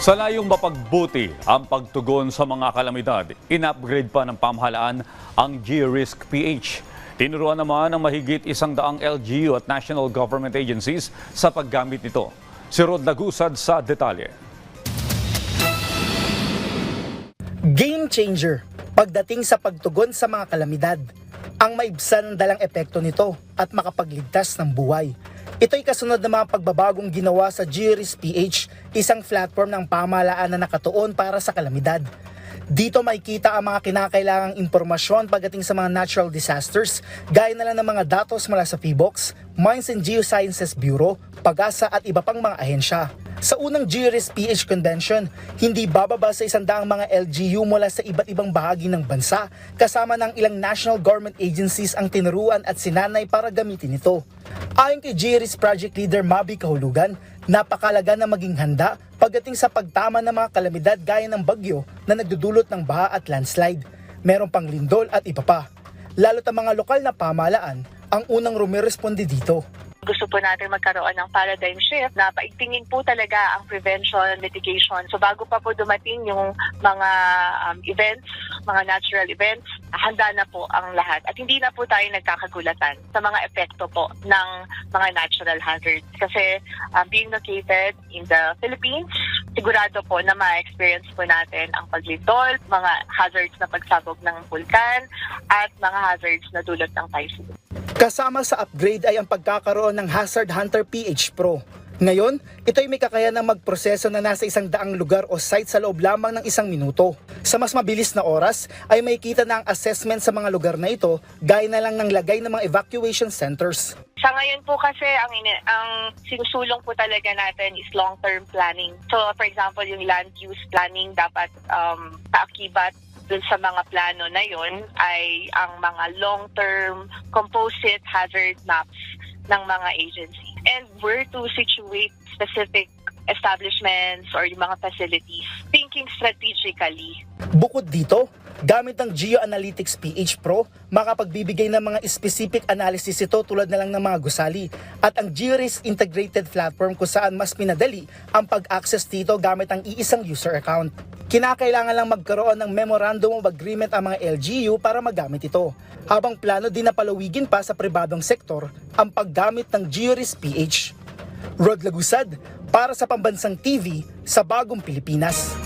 Sa layong mapagbuti ang pagtugon sa mga kalamidad, in-upgrade pa ng pamahalaan ang G-Risk PH. Tinuruan naman ng mahigit isang daang LGU at national government agencies sa paggamit nito. Si Rod Lagusad sa detalye. Game changer pagdating sa pagtugon sa mga kalamidad. Ang maibsan ng dalang epekto nito at makapagligtas ng buhay. Ito'y kasunod ng mga pagbabagong ginawa sa GRIS PH, isang platform ng pamahalaan na nakatuon para sa kalamidad. Dito makikita ang mga kinakailangang impormasyon pagdating sa mga natural disasters, gaya na lang ng mga datos mula sa PBOX, Mines and Geosciences Bureau, PAGASA at iba pang mga ahensya. Sa unang GRIS PH Convention, hindi bababa sa isandaang mga LGU mula sa iba't ibang bahagi ng bansa, kasama ng ilang national government agencies ang tinuruan at sinanay para gamitin ito. Ayon kay GRIS Project Leader Mabi Kahulugan, napakalaga na maging handa pagdating sa pagtama ng mga kalamidad gaya ng bagyo na nagdudulot ng baha at landslide. Meron pang lindol at iba pa. Lalo't ang mga lokal na pamahalaan ang unang rumiresponde dito. Gusto po natin magkaroon ng paradigm shift na paigtingin po talaga ang prevention, mitigation. So bago pa po dumating yung mga um, events, mga natural events, handa na po ang lahat. At hindi na po tayo nagkakagulatan sa mga epekto po ng mga natural hazards. Kasi um, being located in the Philippines, sigurado po na ma-experience po natin ang paglindol, mga hazards na pagsabog ng vulkan, at mga hazards na dulot ng typhoon. Kasama sa upgrade ay ang pagkakaroon ng Hazard Hunter PH Pro. Ngayon, ito'y may kakayanang magproseso na nasa isang daang lugar o site sa loob lamang ng isang minuto. Sa mas mabilis na oras, ay makikita na ang assessment sa mga lugar na ito gaya na lang ng lagay ng mga evacuation centers. Sa ngayon po kasi ang ang sinusulong po talaga natin is long-term planning. So for example, yung land use planning dapat um, kaakibat dun sa mga plano na yon ay ang mga long-term composite hazard maps ng mga agencies. And where to situate specific establishments or yung mga facilities, thinking strategically Bukod dito, gamit ang GeoAnalytics PH Pro, makapagbibigay ng mga specific analysis ito tulad na lang ng mga gusali at ang GeoRisk Integrated Platform kung saan mas pinadali ang pag-access dito gamit ang iisang user account. Kinakailangan lang magkaroon ng Memorandum of Agreement ang mga LGU para magamit ito, habang plano din na palawigin pa sa pribadong sektor ang paggamit ng GeoRisk PH. Rod Lagusad para sa Pambansang TV sa Bagong Pilipinas.